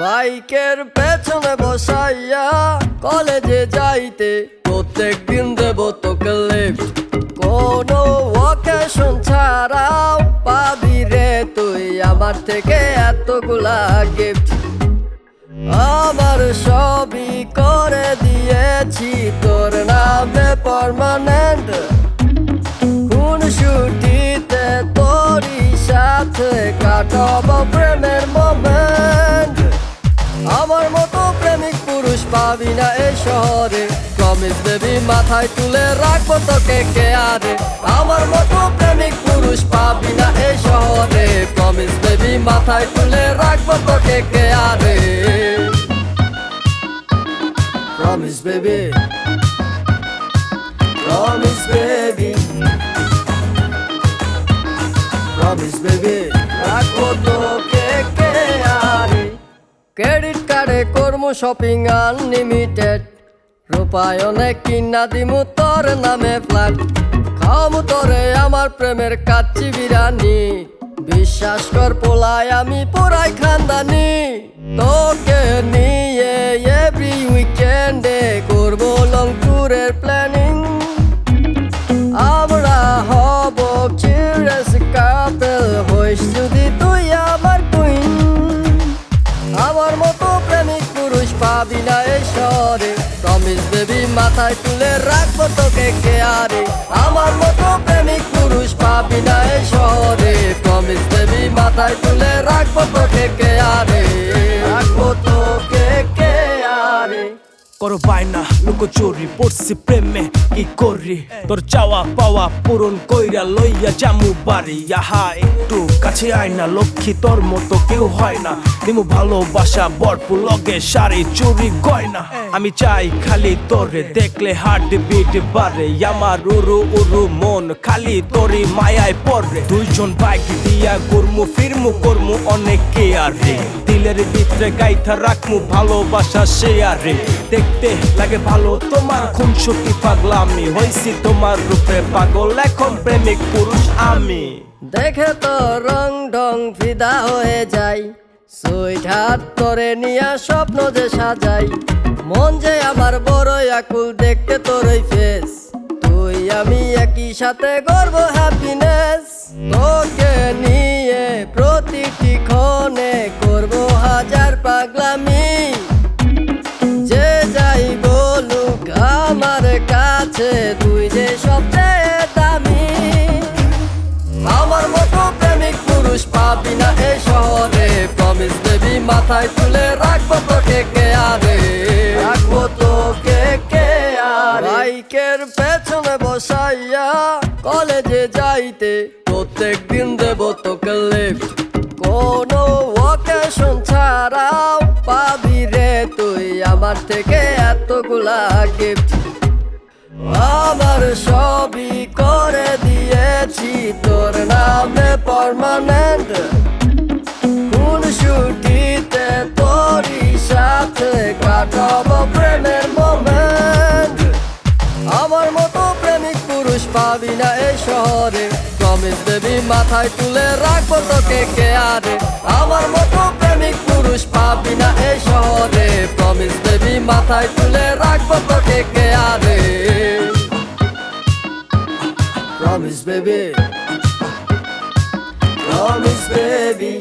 বাইকের পেছনে বসাইয়া কলেজে যাইতে প্রত্যেক দিন দেব তোকে লিফট কোনো ওকেশন ছাড়াও পাবি রে তুই, আমার থেকে এতগুলা গিফট আমার সবই করে দিয়েছি, তোর নামে পারমানেন্ট কোন ছুটিতে তোরই সাথে কাটাবো প্রেমের মোমেন্ট পাবি না এই শহরে। প্রমিস বেবি মাথায় তুলে রাখব তোকে কে আরে আমার মতো প্রেমিক পুরুষ পাবি না এই শহরে। প্রমিস বেবি মাথায় তুলে রাখব তোকে কে আরে প্রমিস বেবি প্রমিস বেবি রাখব তোকে কে আরে ক্রেডিট কার্ডে কর্ম শপিং আনলিমিটেড রূপায়নে কিনা দিমু তোর নামে ফ্ল্যাট খাওয়ামু তোরে আমার প্রেমের কাচ্চি বিরিয়ানি বিশ্বাস কর পোলায়, আমি পুরাই খানদানি। তোকে নিয়ে এভরি উইকেন্ডে করব লং ট্যুরের প্ল্যানিং মাথায় তুলে রাখব তোকে কে আরে আমার মতো প্রেমিক পুরুষ পাবি না এই শহরে। প্রমিস বেবি মাথায় তুলে রাখব তোকে কে আরে রাখব তোকে কে আরে করো পড়ছি প্রেমে, কি করি? তোর চাওয়া পাওয়া পূরণ কইরা লইয়া জামু বাড়ি। আহা, একটু কাছে আয় না, লক্ষ্মী, তোর মতো কেউ হয় না। দিমু ভালোবাসা বরপু লগে, শাড়ি, চুরি, গয়না। আমি চাই খালি তোরে দেখলে হার্ট বিট বাড়ে। আমার উরু উরু মন খালি তোরই মায়ায় পড়ে। দুইজন বাইক দিয়া গুরমু ফিরমু, করমু, অনেক কেয়ারে। দিলের ভিতরে গাইথা রাখমু, ভালোবাসা শেয়ারে দেখতে লাগে ভালো তোমার খুন সত্যি পাগলামি হইছি তোমার রূপে পাগল, এখন প্রেমিক পুরুষ আমি। দেখে তো রং ঢং ফিদা হয়ে যাই। সুইট হাত করে নিয়া স্বপ্ন যে সাজাই। মন যে আমার বড় আকুল, দেখতে তোর ওই ফেস তুই আমি একই সাথে গর্ব হ্যাপিনেস তোকে নিয়ে প্রতিটি ক্ষণে করব হাজার পাগলামি। যে যাই বলুক আমার কাছে, তুই যে সবচেয়ে দামি। আমার মতো প্রেমিক পুরুষ পাবি না এই শহরে মাথায় তুলে রাখব তোকে কে আরে? রাখব তোকে কে আরে? বাইকের পেছনে বসাইয়া কলেজে যাইতে প্রত্যেক দিন দেব তোকে লিফট কোনো ওকেশন ছাড়াও পাবি রে তুই, আমার থেকে এতগুলা গিফট আমার সবই করে দিয়েছি, তোর নামে পারমানেন্ট সাথে কাটাবো প্রেমের মোমেন্ট আমার মতো প্রেমিক পুরুষ পাবি না এই শহরে। প্রমিস দেবী মাথায় তুলে রাখব তোকে কে আরে আমার মতো প্রেমিক পুরুষ পাবি না এই শহরে। প্রমিস দেবী মাথায় তুলে রাখব তোকে আরে Promise baby Promise baby